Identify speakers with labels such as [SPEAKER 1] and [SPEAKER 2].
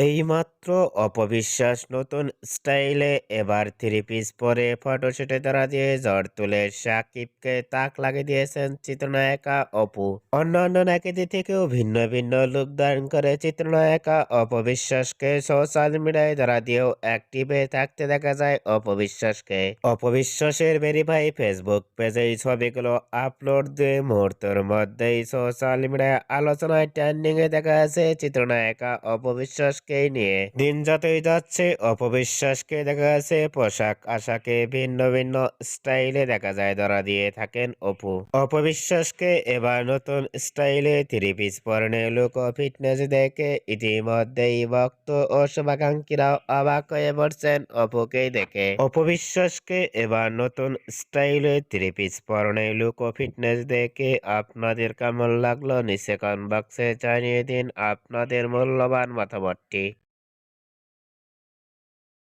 [SPEAKER 1] এইমাত্র অপবিশ্বাস নতুন স্টাইলে এবার থ্রি পিস পরে ফটোশুটে ধরা দিয়ে ঝড় তুলে সাকিবকে তাক লাগিয়ে দিয়েছেন চিত্রনায়িকা অপু। অন্যান্য নায়িকাদের থেকেও ভিন্ন ভিন্ন লুক ধারণ করে চিত্রনায়িকা অপবিশ্বাসকে সোশ্যাল মিডিয়ায় ধরা দিয়েও অ্যাক্টিভে থাকতে দেখা যায় অপবিশ্বাসকে। অপবিশ্বাসের ভেরিফাই ফেসবুক পেজে এই ছবিগুলো আপলোড দিয়ে মুহূর্তের মধ্যেই সোশ্যাল মিডিয়ায় আলোচনায় ট্রেন্ডিং এ দেখা যাচ্ছে চিত্রনায়িকা অপবিশ্বাসকে। নিয়ে। দিন যতই যাচ্ছে, অপবিশ্বাসকে দেখা যাচ্ছে, পোশাক আশাকে ভিন্ন ভিন্ন স্টাইলে দেখা যায়, ধরা দিয়ে থাকেন অপু। অপবিশ্বাসকে এবার নতুন স্টাইলে থ্রি পিস পরনে লুক ও ফিটনেস দেখে ইতিমধ্যেই ভক্ত ও শুভাকাঙ্ক্ষীরাও অবাক হয়ে পড়ছেন অপুকে দেখে। অপবিশ্বাসকে এবার নতুন স্টাইলে থ্রি পিস পরনে লুক ও ফিটনেস দেখে আপনাদের কেমন লাগল? নিচে কমেন্ট বক্সে জানিয়ে দিন আপনাদের মূল্যবান মতামতটি। okay